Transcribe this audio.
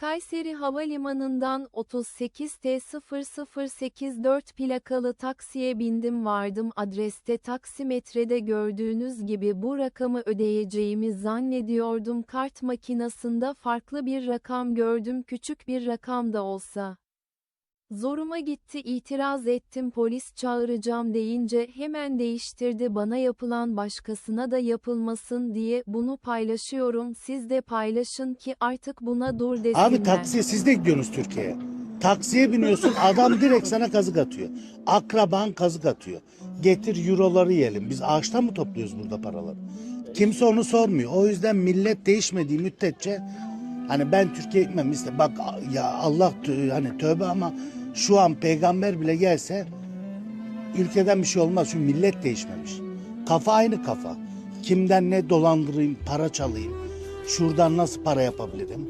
Kayseri Havalimanı'ndan 38T0084 plakalı taksiye bindim vardım adreste taksimetrede gördüğünüz gibi bu rakamı ödeyeceğimi zannediyordum kart makinasında farklı bir rakam gördüm küçük bir rakam da olsa. Zoruma gitti itiraz ettim polis çağıracağım deyince hemen değiştirdi bana yapılan başkasına da yapılmasın diye bunu paylaşıyorum siz de paylaşın ki artık buna dur desinler. Abi taksiye siz de gidiyorsunuz Türkiye'ye. Taksiye biniyorsun adam direkt sana kazık atıyor. Akraban kazık atıyor. Getir euroları yiyelim. Biz ağaçtan mı topluyoruz burada paraları? Kimse onu sormuyor. O yüzden millet değişmediği müddetçe hani ben Türkiye'ye gitmem işte bak ya Allah hani tövbe ama şu an peygamber bile gelse ülkeden bir şey olmaz çünkü millet değişmemiş. Kafa aynı kafa. Kimden ne dolandırayım, para çalayım, şuradan nasıl para yapabilirim?